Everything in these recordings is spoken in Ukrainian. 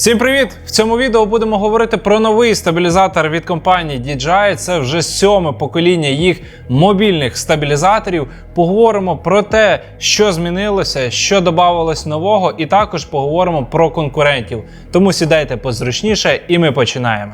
Всім привіт! В цьому відео будемо говорити про новий стабілізатор від компанії DJI. Це вже сьоме покоління їх мобільних стабілізаторів. Поговоримо про те, що змінилося, що додавалось нового, і також поговоримо про конкурентів. Тому сідайте позручніше, і ми починаємо.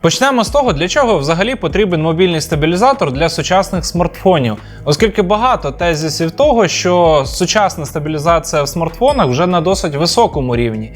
Почнемо з того, для чого взагалі потрібен мобільний стабілізатор для сучасних смартфонів, оскільки багато тезисів того, що сучасна стабілізація в смартфонах вже на досить високому рівні.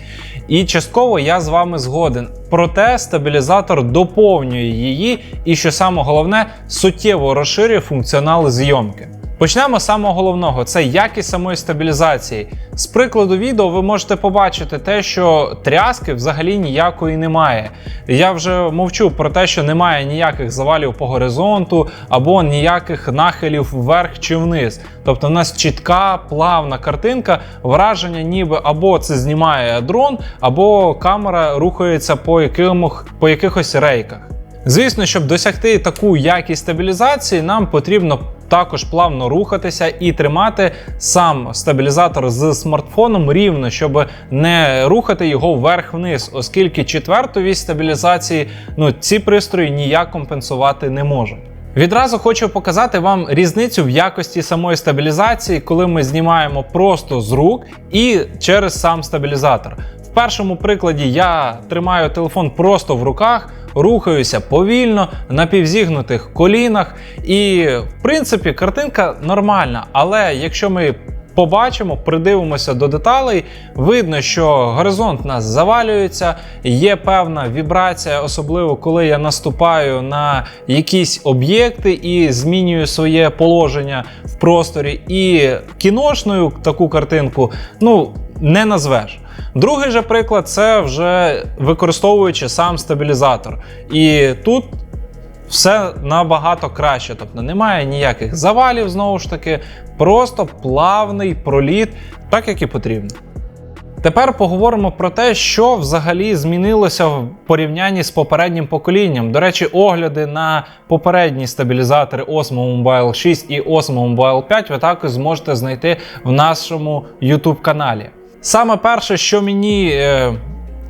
І частково я з вами згоден. Проте стабілізатор доповнює її і, що саме головне, суттєво розширює функціонал зйомки. Почнемо з самого головного: це якість самої стабілізації. З прикладу відео ви можете побачити те, що тряски взагалі ніякої немає. Я вже мовчу про те, що немає ніяких завалів по горизонту або ніяких нахилів вверх чи вниз. Тобто, в нас чітка, плавна картинка, враження, ніби або це знімає дрон, або камера рухається по, якимох, по якихось рейках. Звісно, щоб досягти таку якість стабілізації, нам потрібно також плавно рухатися і тримати сам стабілізатор з смартфоном рівно, щоб не рухати його вверх-вниз, оскільки четверту вісь стабілізації ну, ці пристрої ніяк компенсувати не можуть. Відразу хочу показати вам різницю в якості самої стабілізації, коли ми знімаємо просто з рук і через сам стабілізатор. Першому прикладі я тримаю телефон просто в руках, рухаюся повільно на півзігнутих колінах, і в принципі картинка нормальна. Але якщо ми Побачимо, придивимося до деталей. Видно, що горизонт нас завалюється, є певна вібрація, особливо коли я наступаю на якісь об'єкти і змінюю своє положення в просторі. І кіношною таку картинку ну, не назвеш. Другий же приклад це вже використовуючи сам стабілізатор. І тут все набагато краще. Тобто немає ніяких завалів, знову ж таки, просто плавний проліт, так як і потрібно. Тепер поговоримо про те, що взагалі змінилося в порівнянні з попереднім поколінням. До речі, огляди на попередні стабілізатори Osmo Mobile 6 і Osmo Mobile 5 ви також зможете знайти в нашому YouTube каналі. Саме перше, що мені е,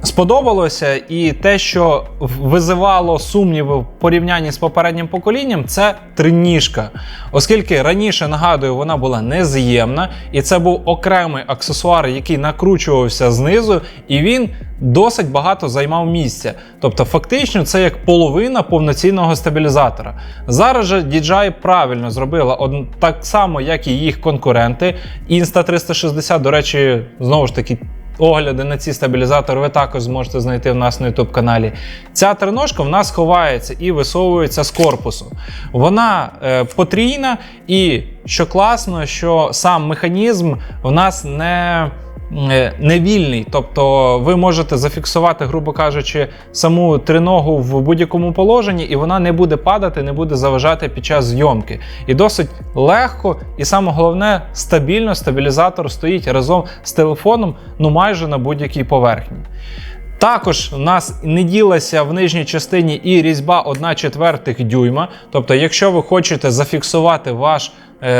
сподобалося, і те, що визивало сумніви в порівнянні з попереднім поколінням, це триніжка. Оскільки раніше, нагадую, вона була нез'ємна, і це був окремий аксесуар, який накручувався знизу, і він досить багато займав місця. Тобто, фактично, це як половина повноцінного стабілізатора. Зараз же DJI правильно зробила так само, як і їх конкуренти. Insta360, до речі, знову ж таки. Огляди на ці стабілізатори ви також зможете знайти в нас на YouTube каналі. Ця триножка в нас ховається і висовується з корпусу. Вона е, потрійна, і що класно, що сам механізм в нас не Е, не вільний, тобто ви можете зафіксувати, грубо кажучи, саму триногу в будь-якому положенні, і вона не буде падати, не буде заважати під час зйомки. І досить легко, і саме головне, стабільно стабілізатор стоїть разом з телефоном, ну майже на будь-якій поверхні. Також у нас не ділася в нижній частині і різьба 1 четвертих дюйма. Тобто, якщо ви хочете зафіксувати ваш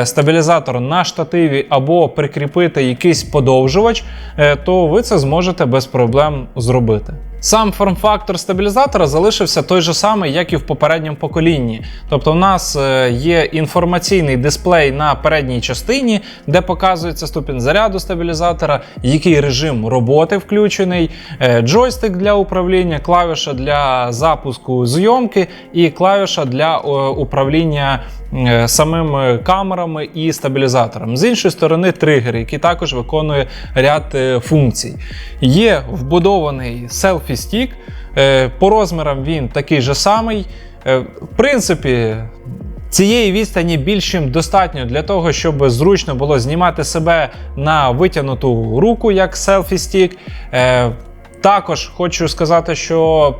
стабілізатор на штативі або прикріпити якийсь подовжувач, е, то ви це зможете без проблем зробити. Сам форм-фактор стабілізатора залишився той же самий, як і в попередньому поколінні. Тобто, у нас е, є інформаційний дисплей на передній частині, де показується ступінь заряду стабілізатора, який режим роботи включений, джойстик для управління, клавіша для запуску зйомки і клавіша для управління Е, самими камерами і стабілізатором. З іншої сторони, тригер, який також виконує ряд е, функцій. Є вбудований селфі-стік, е, по розмірам він такий же самий. В принципі, Цієї відстані більш чим достатньо для того, щоб зручно було знімати себе на витягнуту руку як селфі-стік. Також хочу сказати, що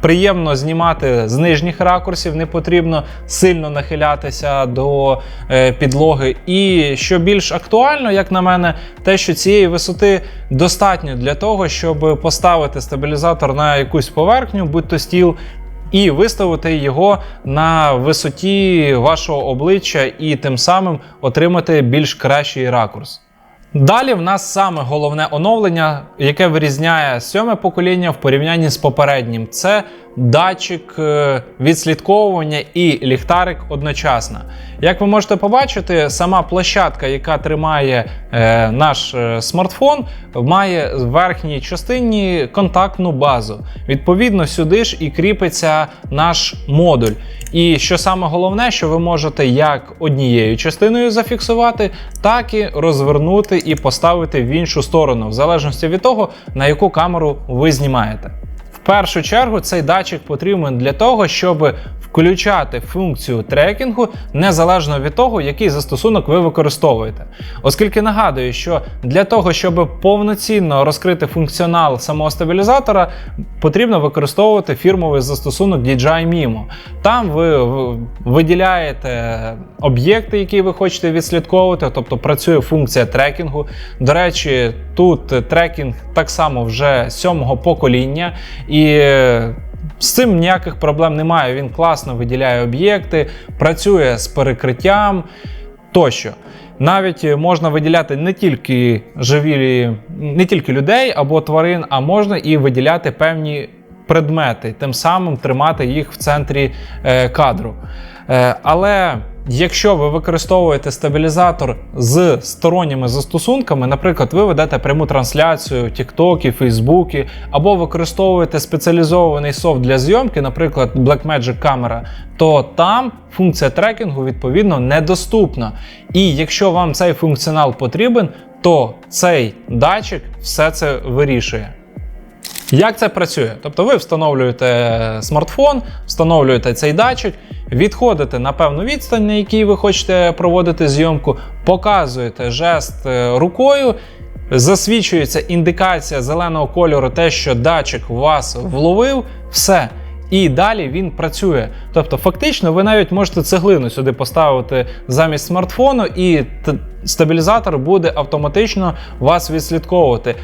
Приємно знімати з нижніх ракурсів, не потрібно сильно нахилятися до е, підлоги. І що більш актуально, як на мене, те, що цієї висоти достатньо для того, щоб поставити стабілізатор на якусь поверхню, будь то стіл і виставити його на висоті вашого обличчя, і тим самим отримати більш кращий ракурс. Далі в нас саме головне оновлення, яке вирізняє сьоме покоління в порівнянні з попереднім. Це датчик е, відслідковування і ліхтарик одночасно. Як ви можете побачити, сама площадка, яка тримає е, наш е, смартфон, має в верхній частині контактну базу. Відповідно, сюди ж і кріпиться наш модуль. І що саме головне, що ви можете як однією частиною зафіксувати, так і розвернути і поставити в іншу сторону, в залежності від того, на яку камеру ви знімаєте. Першу чергу цей датчик потрібен для того, щоб включати функцію трекінгу незалежно від того, який застосунок ви використовуєте. Оскільки нагадую, що для того, щоб повноцінно розкрити функціонал самого стабілізатора, потрібно використовувати фірмовий застосунок DJI Mimo. Там ви виділяєте об'єкти, які ви хочете відслідковувати, тобто працює функція трекінгу. До речі, тут трекінг так само вже сьомого покоління. І з цим ніяких проблем немає. Він класно виділяє об'єкти, працює з перекриттям тощо. Навіть можна виділяти не тільки живі, не тільки людей або тварин, а можна і виділяти певні предмети, тим самим тримати їх в центрі е, кадру. Е, але якщо ви використовуєте стабілізатор з сторонніми застосунками, наприклад, ви ведете пряму трансляцію TikTok, Facebook, або використовуєте спеціалізований софт для зйомки, наприклад, Blackmagic Camera, то там функція трекінгу відповідно недоступна. І якщо вам цей функціонал потрібен, то цей датчик все це вирішує. Як це працює? Тобто ви встановлюєте смартфон, встановлюєте цей датчик, відходите на певну відстань, на якій ви хочете проводити зйомку, показуєте жест е, рукою, засвічується індикація зеленого кольору, те, що датчик вас вловив, все. І далі він працює. Тобто, фактично, ви навіть можете цеглину сюди поставити замість смартфону, і стабілізатор буде автоматично вас відслідковувати.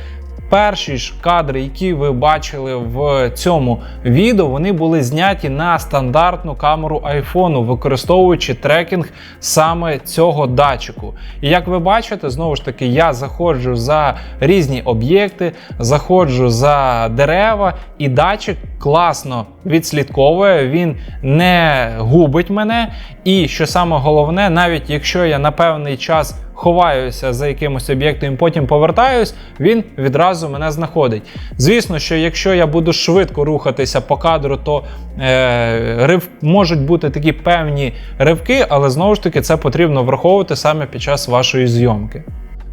Перші ж кадри, які ви бачили в цьому відео, вони були зняті на стандартну камеру iPhone, використовуючи трекінг саме цього датчику. І як ви бачите, знову ж таки, я заходжу за різні об'єкти, заходжу за дерева, і датчик класно відслідковує, він не губить мене. І що саме головне, навіть якщо я на певний час ховаюся за якимось об'єктом потім повертаюсь, він відразу мене знаходить. Звісно, що якщо я буду швидко рухатися по кадру, то е, рив, можуть бути такі певні ривки, але знову ж таки це потрібно враховувати саме під час вашої зйомки.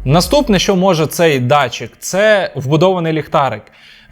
Наступне, що може цей датчик, це вбудований ліхтарик.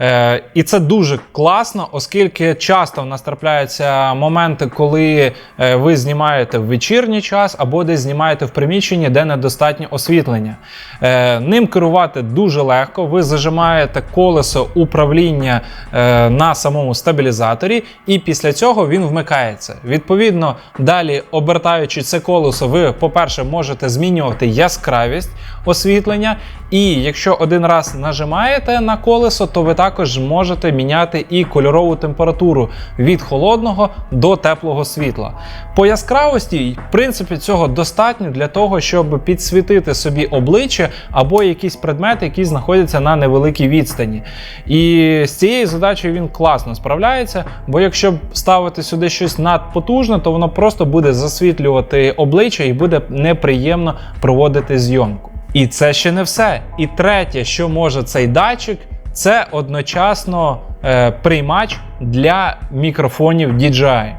Е, і це дуже класно, оскільки часто в нас трапляються моменти, коли е, ви знімаєте в вечірній час або десь знімаєте в приміщенні, де недостатньо освітлення. Е, ним керувати дуже легко. Ви зажимаєте колесо управління е, на самому стабілізаторі, і після цього він вмикається. Відповідно, далі обертаючи це колесо, ви, по-перше, можете змінювати яскравість освітлення. І якщо один раз нажимаєте на колесо, то ви також можете міняти і кольорову температуру від холодного до теплого світла. По яскравості, в принципі, цього достатньо для того, щоб підсвітити собі обличчя або якісь предмети, які знаходяться на невеликій відстані. І з цією задачею він класно справляється, бо якщо ставити сюди щось надпотужне, то воно просто буде засвітлювати обличчя і буде неприємно проводити зйомку. І це ще не все. І третє, що може цей датчик, це одночасно е, приймач для мікрофонів DJI.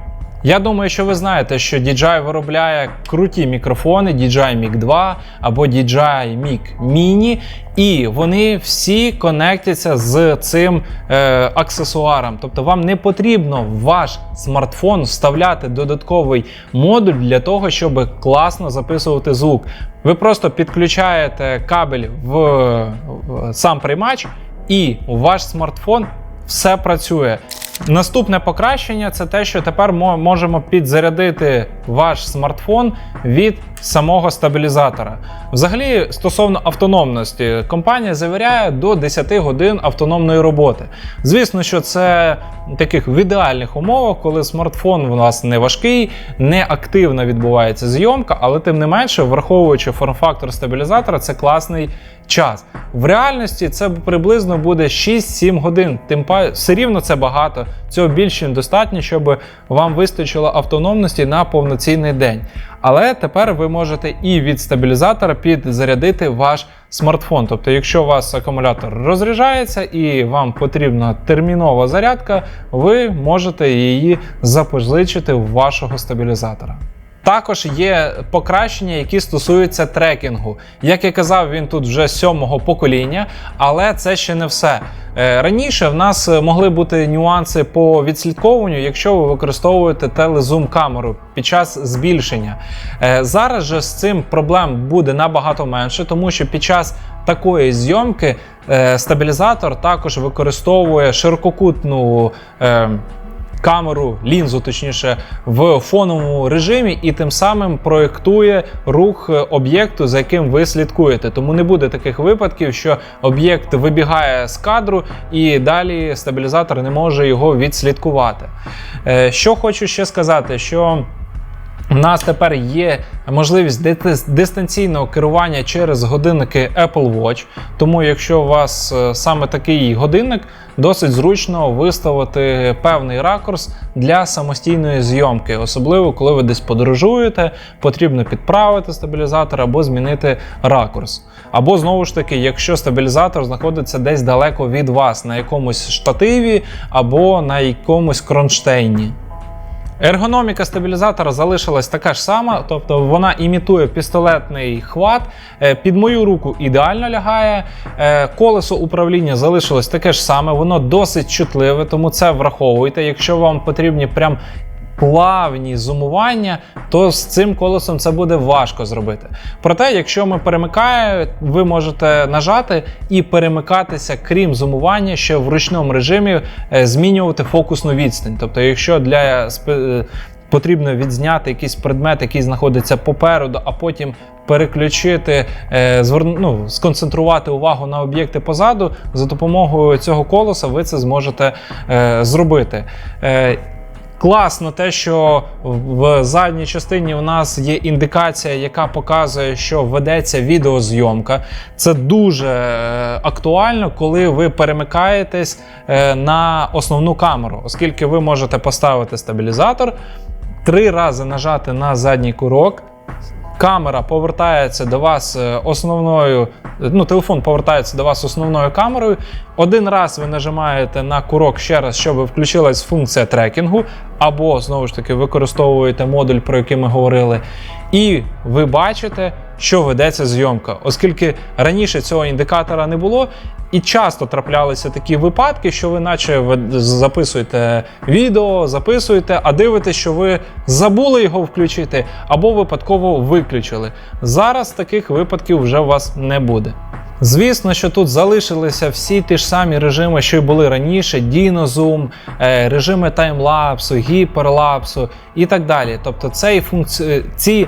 Я думаю, що ви знаєте, що DJI виробляє круті мікрофони DJI Mic 2 або DJI Mic Mini, і вони всі конектяться з цим е, аксесуаром. Тобто вам не потрібно в ваш смартфон вставляти додатковий модуль для того, щоб класно записувати звук. Ви просто підключаєте кабель в, в сам приймач, і ваш смартфон все працює. Наступне покращення це те, що тепер ми можемо підзарядити ваш смартфон від самого стабілізатора. Взагалі, стосовно автономності, компанія завіряє до 10 годин автономної роботи. Звісно, що це таких в ідеальних умовах, коли смартфон у нас не важкий, не активно відбувається зйомка, але тим не менше, враховуючи форм-фактор стабілізатора, це класний час. В реальності це приблизно буде 6-7 годин. Тим па все рівно це багато. Цього більше достатньо, щоб вам вистачило автономності на повноцінний день. Але тепер ви можете і від стабілізатора підзарядити ваш смартфон. Тобто, якщо у вас акумулятор розряджається і вам потрібна термінова зарядка, ви можете її запозичити в вашого стабілізатора. Також є покращення, які стосуються трекінгу. Як я казав, він тут вже сьомого покоління, але це ще не все. Е, Раніше в нас могли бути нюанси по відслідковуванню, якщо ви використовуєте телезум камеру під час збільшення. Е, Зараз же з цим проблем буде набагато менше, тому що під час такої зйомки е, стабілізатор також використовує ширококутну. Камеру, лінзу, точніше, в фоновому режимі, і тим самим проєктує рух е, об'єкту, за яким ви слідкуєте. Тому не буде таких випадків, що об'єкт вибігає з кадру і далі стабілізатор не може його відслідкувати. Е, Що хочу ще сказати, що у нас тепер є можливість дистанційного керування через годинники Apple Watch. Тому, якщо у вас е, саме такий годинник, досить зручно виставити певний ракурс для самостійної зйомки, особливо коли ви десь подорожуєте, потрібно підправити стабілізатор або змінити ракурс. Або знову ж таки, якщо стабілізатор знаходиться десь далеко від вас, на якомусь штативі або на якомусь кронштейні. Ергономіка стабілізатора залишилась така ж сама, тобто вона імітує пістолетний хват. Е, Під мою руку ідеально лягає. Е, Колесо управління залишилось таке ж саме, воно досить чутливе, тому це враховуйте. Якщо вам потрібні прям плавні зумування, то з цим колесом це буде важко зробити. Проте, якщо ми перемикаємо, ви можете нажати і перемикатися, крім зумування, ще в ручному режимі е, змінювати фокусну відстань. Тобто, якщо для е, потрібно відзняти якийсь предмет, який знаходиться попереду, а потім переключити, е, зверну, ну, сконцентрувати увагу на об'єкти позаду, за допомогою цього колеса ви це зможете е, зробити. Е, Класно те, що в задній частині у нас є індикація, яка показує, що ведеться відеозйомка. Це дуже е, актуально, коли ви перемикаєтесь е, на основну камеру, оскільки ви можете поставити стабілізатор, три рази нажати на задній курок. Камера повертається до вас е, основною, ну, телефон повертається до вас основною камерою. Один раз ви нажимаєте на курок ще раз, щоб включилась функція трекінгу, або знову ж таки використовуєте модуль, про який ми говорили, і ви бачите, що ведеться зйомка, оскільки раніше цього індикатора не було. І часто траплялися такі випадки, що ви наче записуєте відео, записуєте, а дивитесь, що ви забули його включити або випадково виключили. Зараз таких випадків вже у вас не буде. Звісно, що тут залишилися всі ті ж самі режими, що й були раніше: DynoZoom, е, режими таймлапсу, гіперлапсу і так далі. Тобто цей функці... ці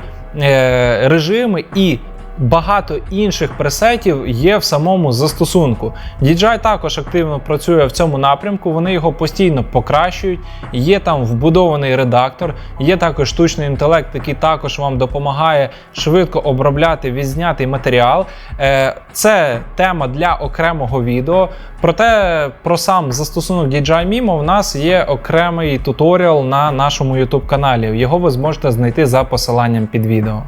режими і багато інших пресетів є в самому застосунку. DJI також активно працює в цьому напрямку, вони його постійно покращують. Є там вбудований редактор, є також штучний інтелект, який також вам допомагає швидко обробляти відзнятий матеріал. Е, Це тема для окремого відео. Проте про сам застосунок DJI Mimo в нас є окремий туторіал на нашому YouTube каналі. Його ви зможете знайти за посиланням під відео.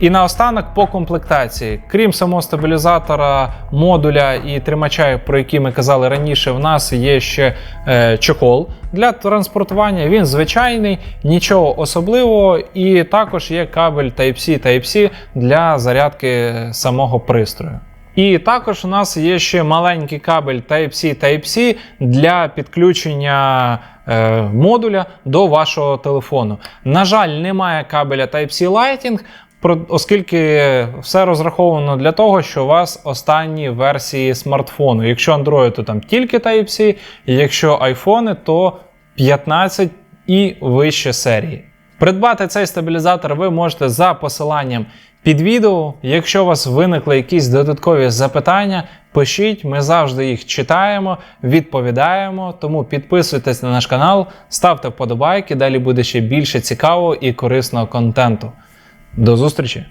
І наостанок по комплектації. Крім самого стабілізатора, модуля і тримача, про які ми казали раніше, в нас є ще е, чохол для транспортування. Він звичайний, нічого особливого, і також є кабель Type-C Type-C для зарядки самого пристрою. І також у нас є ще маленький кабель Type-C Type-C для підключення е, модуля до вашого телефону. На жаль, немає кабеля Type-C Lighting, оскільки все розраховано для того, що у вас останні версії смартфону. Якщо Android, то там тільки Type-C, якщо iPhone, то 15 і вище серії. Придбати цей стабілізатор ви можете за посиланням під відео. Якщо у вас виникли якісь додаткові запитання, пишіть, ми завжди їх читаємо, відповідаємо. Тому підписуйтесь на наш канал, ставте вподобайки, далі буде ще більше цікавого і корисного контенту. До зустрічі!